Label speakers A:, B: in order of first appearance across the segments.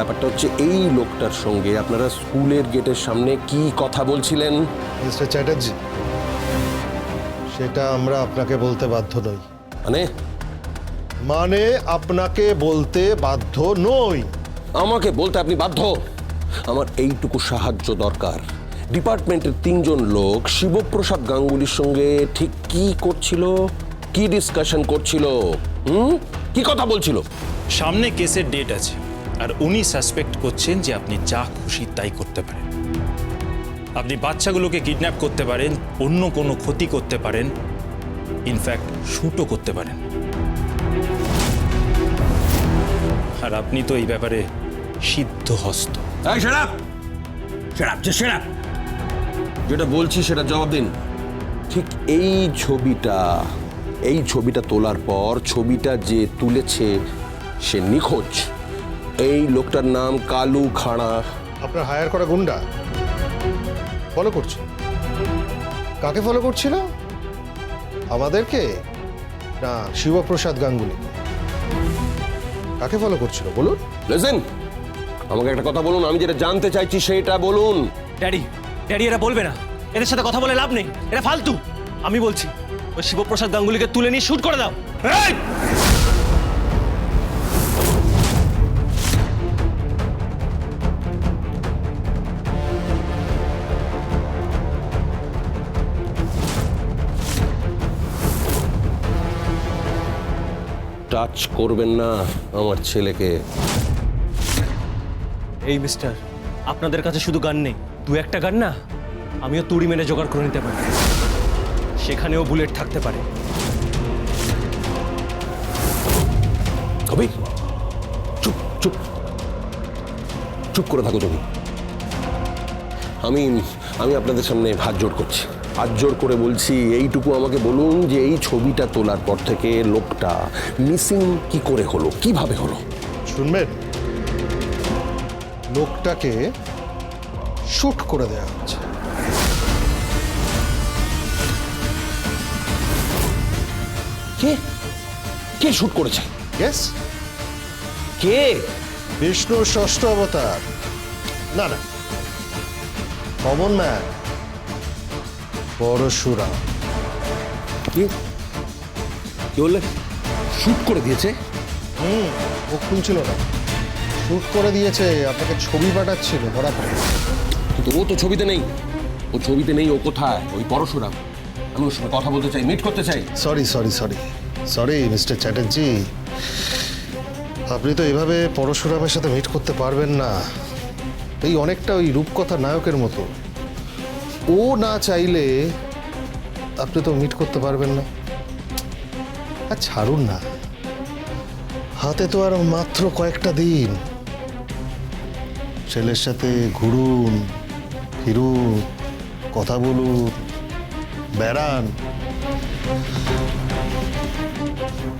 A: ব্যাপারটা হচ্ছে এই লোকটার সঙ্গে আপনারা স্কুলের গেটের সামনে কি কথা বলছিলেন?
B: মিস্টার চ্যাটার্জি সেটা আমরা আপনাকে বলতে বাধ্য নই।
A: মানে?
B: মানে আপনাকে বলতে বাধ্য নই।
A: আমাকে বলতে আপনি বাধ্য? আমার এইটুকু সাহায্য দরকার। ডিপার্টমেন্টের তিনজন লোক শিবপ্রসাদ গাঙ্গুলির সঙ্গে ঠিক কি করছিল? কি ডিসকাশন করছিল? হুম? কি কথা বলছিল?
C: সামনে কেসের ডেট আছে। আর উনি সাসপেক্ট করছেন যে আপনি যা খুশি তাই করতে পারেন। আপনি বাচ্চাগুলোকে কিডন্যাপ করতে পারেন, অন্য কোনো ক্ষতি করতে পারেন ইনফ্যাক্ট শুটও করতে পারেন। আর আপনি তো এই ব্যাপারে সিদ্ধ হস্ত।
A: যেটা বলছি সেটা জবাব দিন। ঠিক এই ছবিটা এই ছবিটা তোলার পর, ছবিটা যে তুলেছে, সে নিখোঁজ। এই লোকটার নাম কালু খাড়া।
B: আপনার হায়ার করা গুন্ডা। ফলো করছে। কাকে ফলো করছিল? আমাদেরকে? না শিবপ্রসাদ গাঙ্গুলি। কাকে ফলো করছিল বলুন?
A: লেসেন আমাকে একটা কথা বলুন আমি যেটা জানতে চাইছি সেটা বলুন।
D: ড্যাডি ড্যাডি এরা বলবে না। এদের সাথে কথা বলে লাভ নেই। এরা ফালতু। আমি বলছি ওই শিবপ্রসাদ গাঙ্গুলিকে তুলে নিয়ে শুট করে দাও।
A: টাচ করবেন না আমার ছেলেকে।
D: এই মিস্টার আপনাদের কাছে শুধু গান নেই দু একটা গান না? আমিও তুড়ি মেরে জোগাড় করে নিতে পারি। সেখানেও বুলেট থাকতে পারে।
A: কবির চুপ চুপ। চুপ করে থাকো তুমি। আমি আমি আপনাদের সামনে হাত জোড় করছি। হাত জোড় করে বলছি এইটুকু আমাকে বলুন যে এই ছবিটা তোলার পর থেকে লোকটা মিসিং কি করে হলো কীভাবে হলো?
B: শুনবেন? লোকটাকে শুট করে দেওয়া হচ্ছে।
A: কে? কে শুট করেছে?
B: ইয়েস
A: কে?
B: বিষ্ণুর ষষ্ঠ অবতার। না না। কমন ম্যান পরশুরাম
A: কে? কি বললে? শুট করে দিয়েছে?
B: হুম ও খুলছিল না। শুট করে দিয়েছে আপনাকে ছবি পাঠাচ্ছিল ধরা পড়ে।
A: কিন্তু ও তো ছবিতে নেই। ও ছবিতে নেই ও কোথায়? ওই পরশুরাম আমি ওর সঙ্গে কথা বলতে চাই মিট করতে চাই।
B: Sorry sorry sorry sorry mister Chatterjee আপনি তো এভাবে পরশুরামের সাথে মিট করতে পারবেন না। এই অনেকটা ওই রূপকথা নায়কের মতো। ও না চাইলে আপনি তো মিট করতে পারবেন না। আর ছাড়ুন না। হাতে তো আর মাত্র কয়েকটা দিন। ছেলের সাথে ঘুরুন ফিরুন কথা বলুন বেড়ান।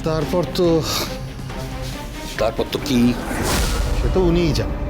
B: তারপর তো
A: তারপর তো কি?
B: সে তো উনিই জানেন